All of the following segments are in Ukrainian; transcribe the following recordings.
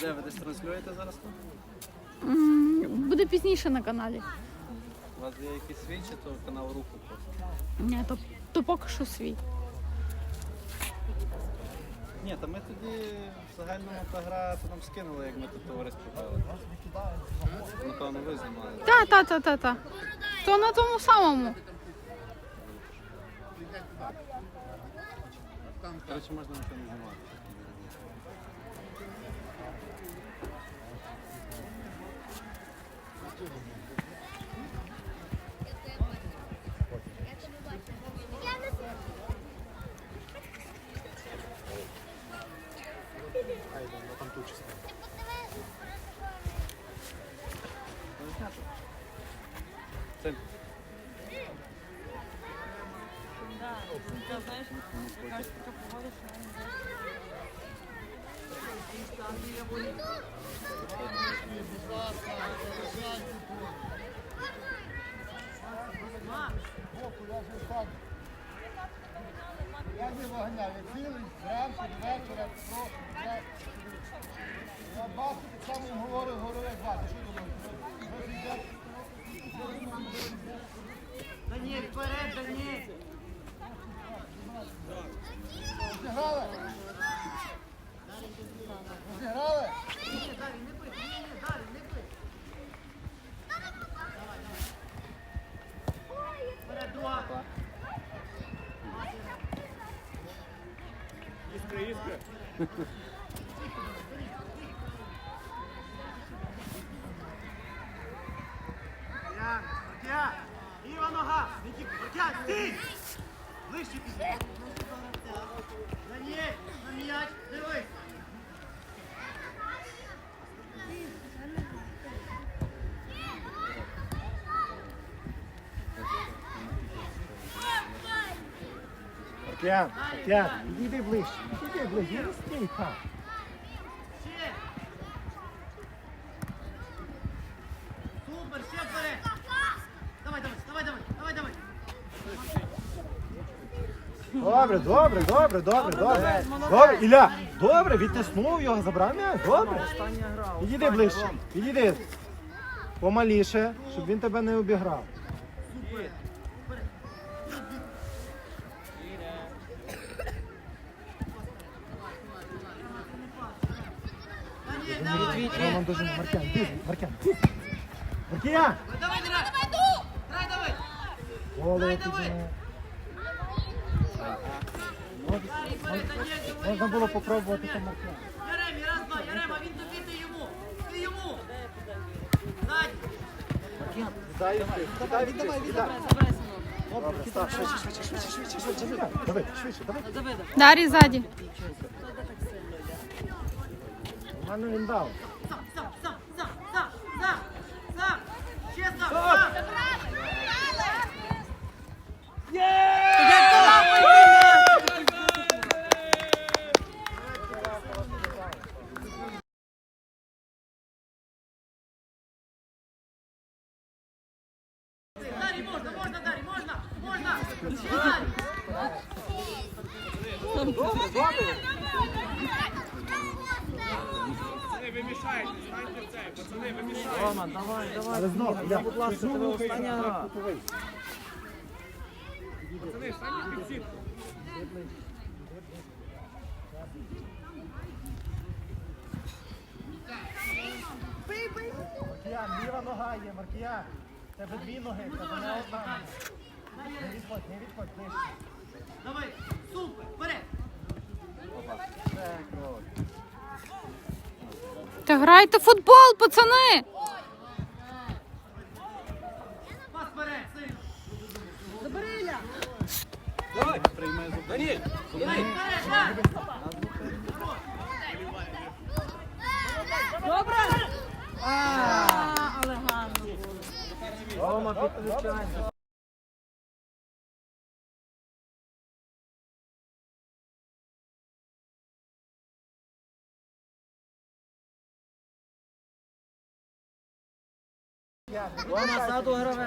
Де ви десь транслюєте зараз? тут? М, Буде пізніше на каналі. У вас є якийсь свій чи то канал руху просто? Ні, то, то поки що свій. Ні, та ми тоді в загальному та гра то нам скинули, як ми тут товариство пили. Напевно, ви знімали. Та, та, та, та, та. То на тому самому. Коротше, можна нічого не знімати. Це Я не вогняв, я цілий зранку вечора, про я, так само говорю, говорю, як! Маркіян, Маркіян! Ліва нога! Маркіян, стій! Ближче пізніше. Даніель, на м'яч, дивись! Океан, океан, іди ближче, іди ближче, не стій там. Супер, ще вперед! Давай, давай, давай, давай, давай, давай! Добре, добре, добре, добре, добре. Добре, Ілля, добре, відтиснув його, забрав м'яч, добре. Підійди ближче, підійди. Помаліше, щоб він тебе не обіграв. Даніель, давай! Маркян, ти, Маркян, ти. Маркіян! Давай, давай! Давай, давай! Голову давай. вперед, Даніель, давай! Можна було попробувати там Маркян. Яремі, раз, два, Ярема, він тобі, ти йому! Ти йому! Ззаді! Дай, дай, віддай, віддай. Добре, так, швидше, швидше, швидше, швидше, швидше, швидше. Давай, швидше, давай. Дарі ззаді. У мене він дав. Сам, сам, сам, сам, сам, сам, сам! Ще сам, сам! Дарі, можна, можна, Дарі, можна, можна! Ще Дарі! Але знов, я, будь ласка, тебе остання гра. Маркіян, ліва нога є, Маркіян. Тебе дві ноги, тебе не одна. Не відходь, не відходь, ближче. Давай, супер, вперед! Та грайте в футбол, пацани! Пас вперед, сильно! Даніель! Дай, вперед, дай! Рома, підключайся. Рома,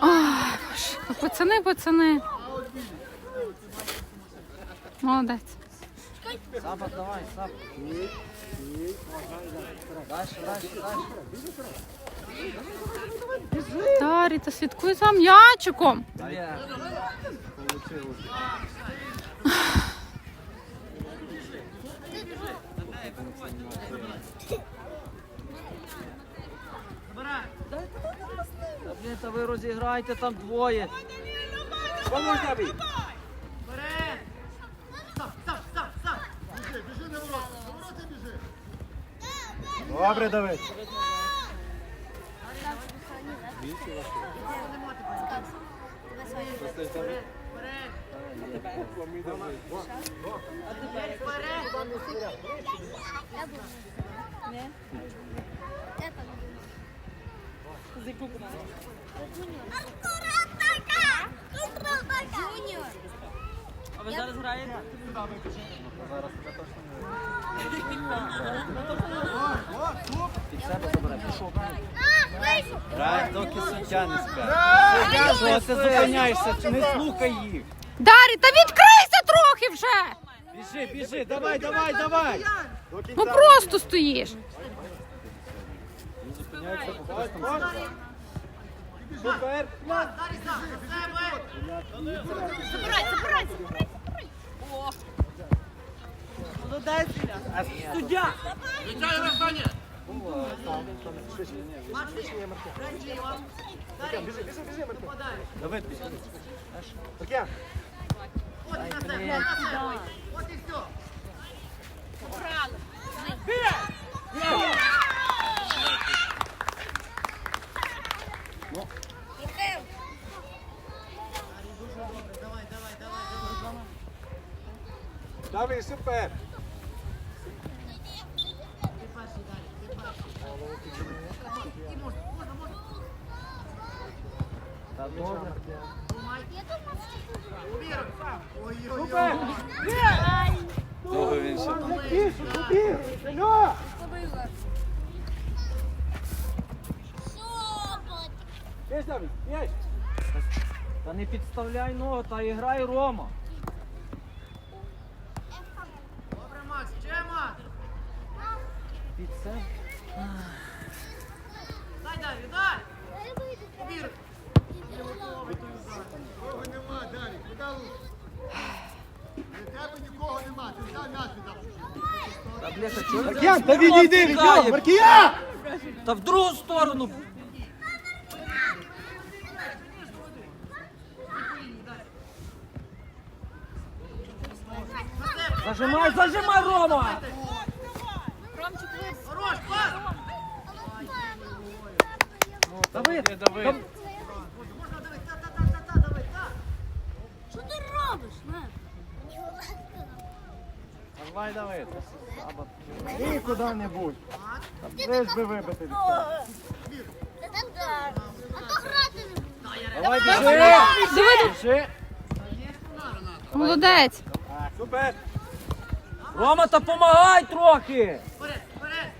гравець. Пацани, пацани. Молодець. Саба, давай, саба. Дальше. Дарі, та слідкуй за м'ячиком. Є. Блін, та ви розіграйте там двоє. Помож тобі. Вперед! Став, став, став! Біжи, біжи на ворота, на ворота біжи! Добре, Давид. Junior. А ви зараз граєте? Під себе забере. Пішов. Грай, доки суддя не скаже. Що ти зупиняєшся? Не слухай їх. Дарі, та відкрийся трохи вже! Біжи, біжи, давай, давай, давай. Ну просто стоїш. Супер. Дарі на себе! Суддя! Біжи, біжи, біжи, Марко. Давид, біжи. Маркян. От і себе! От і все! Давид, супер. Та добре. Супер. Довго він ще там. Тише, побіг. Алло. Є, Давид, є. Та не підставляй ногу, та і грай Рома. Дай, Дарі, дай! Вір! Нікого нема, Дарі, куди лучше? Для тебе нікого нема, ти сам м'яч віддав. Та бляха, чого ви Маркян, зараз та відійди від тікає? нього. Маркіян! Та в другу сторону. Зажимай, зажимай, Рома! Давид, Давид, Давид. Дав- Можна давай, та-та-та-та-та, давай, та! Що ти робиш, мам? Давай, Давид. І куди-небудь. Десь би вибити від тебе. А то грати не буду. Давай, біжи. Давид, Біжи. молодець. Супер. Рома, та помагай трохи! Вперед, вперед!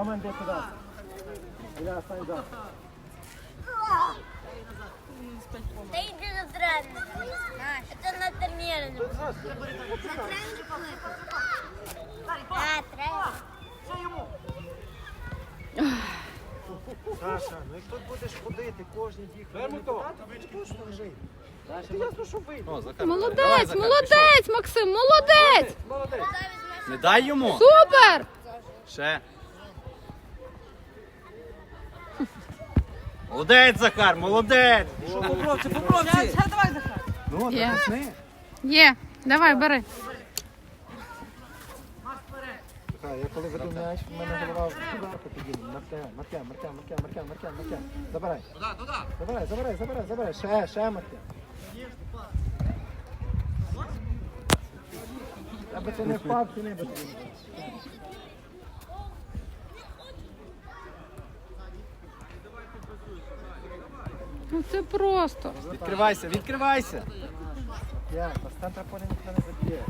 Роман, іди сюди. Іля, стань за. Та йди на тренер. Це на тренер. На тренер коли? А, тренер. Ще йому! Саша, ну як тут будеш ходити кожні дві хвилини, то точно. Ти ясно, що вийде. Молодець, молодець, Максим, молодець! Молодець. Не дай йому. Супер! Ще. Молодець, Захар, молодець. Що, попробці, попробці! Ну, Є. натисни. Є, давай, бери. Так, я коли веду м'яч, в мене голова зверху підійде. Маркян, Маркян, Маркян, Маркян, Маркян, Маркян, Маркян. Забирай. Забирай, забирай, забирай, забирай. Ще, ще, Маркян. Аби ти не впав, ти не бити. Ну це просто. Відкривайся, відкривайся. Я, з центра поля ніхто не заб'є.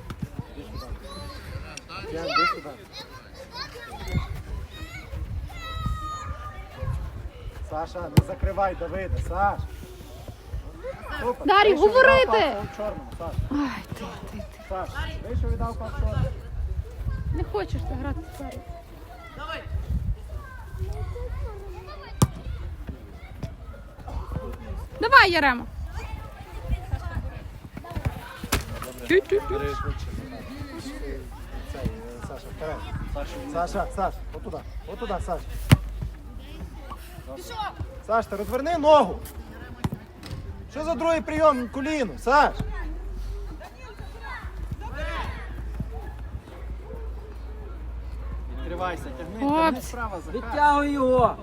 Я, іди сюди. Саша, не закривай Давида, Саш. Супер. Дарій, Вийшов, говорити! віддав пас в чорному, Саш. Ай, ти, ти, ти. Саш, вийшов, віддав пас в чорному. Не хочеш ти грати тепер. Давай, Яремо. Цей, е, Саша, вперед. Саша, Саш, отуда, отуда, Саш. Саш, ти розверни ногу. Що за другий прийом коліну? Саш? Відкривайся, тягни, тягни справа, Захар. Відтягуй його.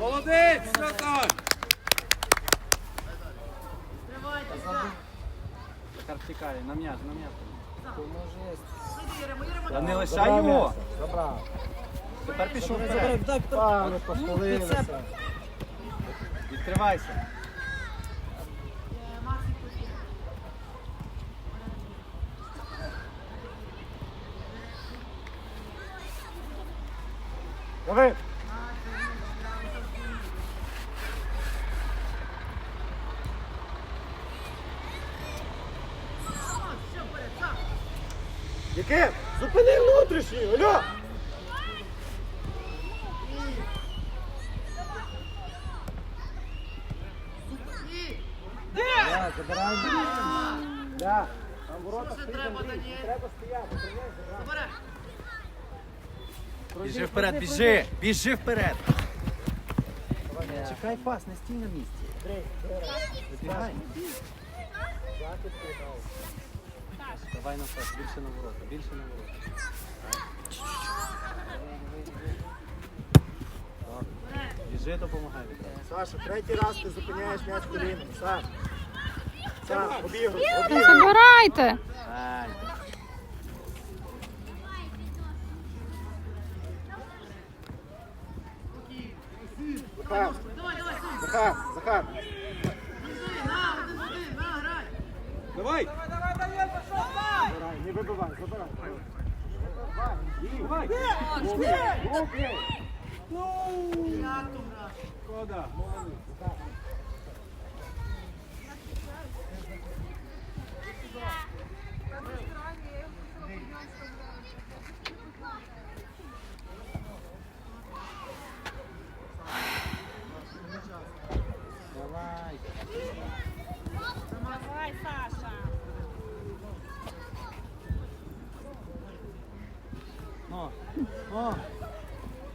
Молодець, Святан! Втікає, на м'яч, на м'яч. Та не лишай його. Забрав. Тепер пішов вперед. похвалилися. Відкривайся. Давай. Яким? Зупини внутрішній, алло! Да, забирай. Да. Там ворота стоїть, Андрій. Треба стояти. Біжи вперед, біжи, біжи вперед. Чекай пас, не стій на місці. Андрій, Вибігай. Давай на фас, більше на ворота, більше на ворота. Біжи, допомагай відразу. Саша, третій раз ти зупиняєш м'яч коліном. Саш. Саш, обігруй, обігруй. Забирайте. Ай. Вибивай, забирай. Давай. давай. Шкода, молодець. Давай. Ну,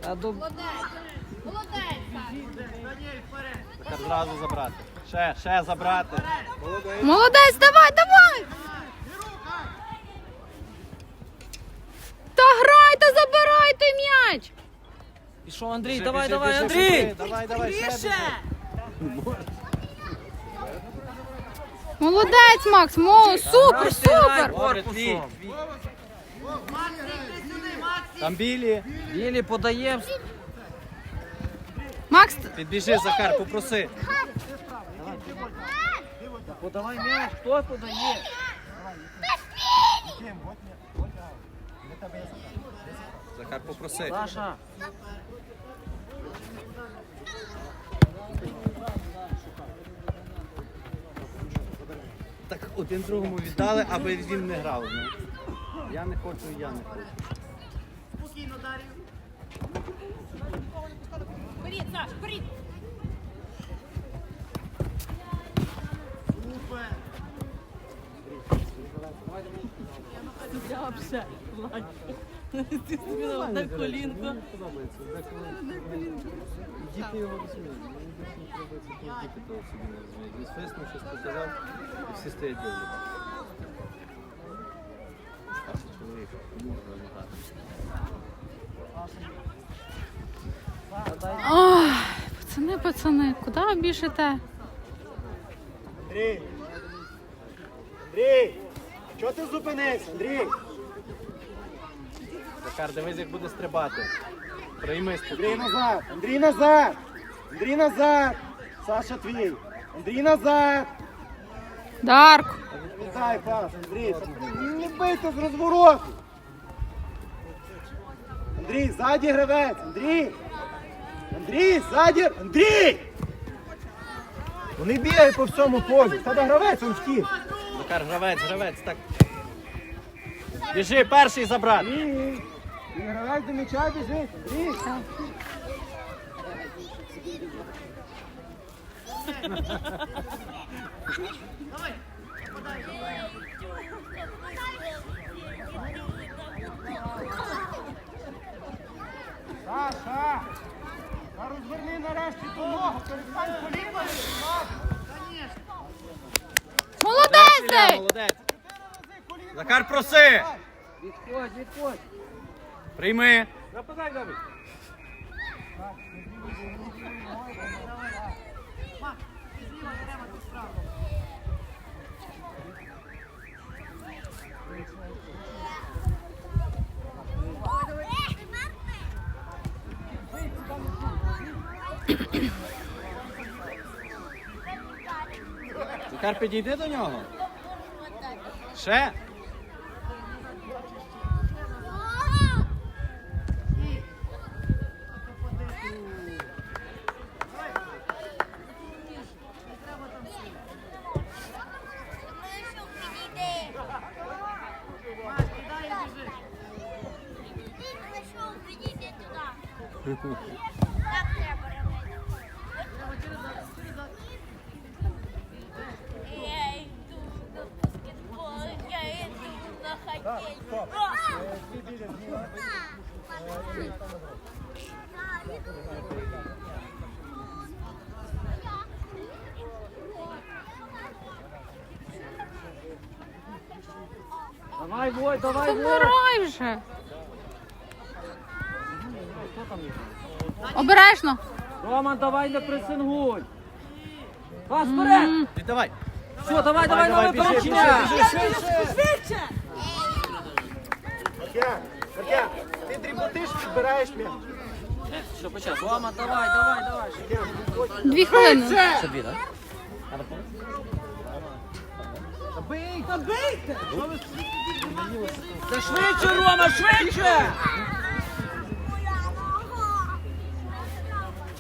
Та до... Захар зразу забрати. Ще, ще забрати. Молодець, давай, давай! Та грайте, забирайте м'яч! Пішов Андрій, Біжи, давай, біжи, давай, біжи, Андрій! біжи. Давай, давай, ще біжи. Молодець, Макс, мол, супер, супер! Корпусом. Там білі. Білі подаємо. Макс, Підбіжи, Захар, попроси. Подавай м'яч, хто подає? Захар, попроси. Саша. Так один другому віддали, аби він не грав. ну. Я не хочу, я не хочу. на колінку. Діти його розуміють. Мені більше не подобається, коли діти того собі не розуміють. Він свиснув, щось показав, і всі стоять дивляться. Старший чоловік, не може вимагати. Ой, пацани, пацани, куди ви біжите? Андрій. Андрій. Чого ти зупинився, Андрій? Захар, дивись, як буде стрибати. Прийми Андрій назад! Андрій назад! Андрій назад! Саша твій! Андрій назад! Дарко, Віддай пас, Андрій! Не бийте з розвороту! Андрій, ззаді гравець! Андрій! Андрій, ззаді! Андрій! Вони бігають по всьому полю. В тебе гравець, він втік. Макар, гравець, гравець, так. Біжи, перший забрати. І гравець до м'яча біжить. Біж. Саша! Та розверни нарешті ту ногу, перестань коліною. Молодець! Ілля, Дей! молодець. Закар, проси. Відходь, відходь. Прийми. Нападай, Давид. Захар, дійди до нього. Ще. Давай, Вой, давай, Вой. Забирай вже. Обережно. Роман, давай не пресингуй. Пас вперед. Віддавай. Все, давай, давай, давай, перечення. Маркян, Маркян, ти дріботиш, підбираєш м'яч. Все, почав. Рома, давай, давай, давай. Дві хвилини. Та швидше, Рома, швидше.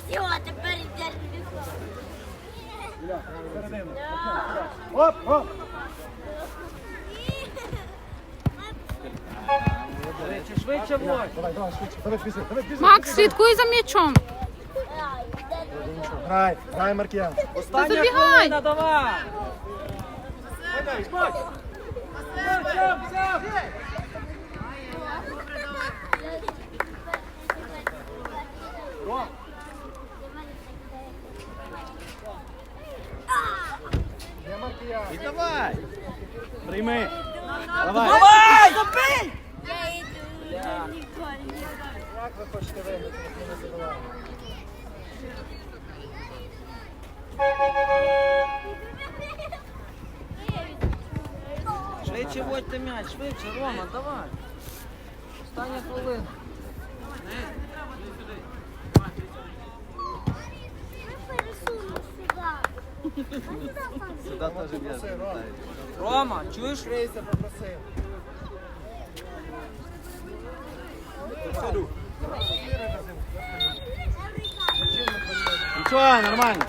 Все, тепер йде Оп, оп. Швидше, швидше, Вой. Давай, давай, швидше. Давай, біжи, давай, біжи. Макс, слідкуй за м'ячом. Грай, грай, Маркян. Остання хвилина, давай. Є Маркян. Прийми. Давай. Давай, забий. Я йду. Як ви хочете виграти, як ми не забиваємо? Швидше водьте м'яч, швидше, Рома, давай. Остання хвилина. Сюди теж м'яч. Рома, чуєш? Крейся, попросив. Нічого, нормально.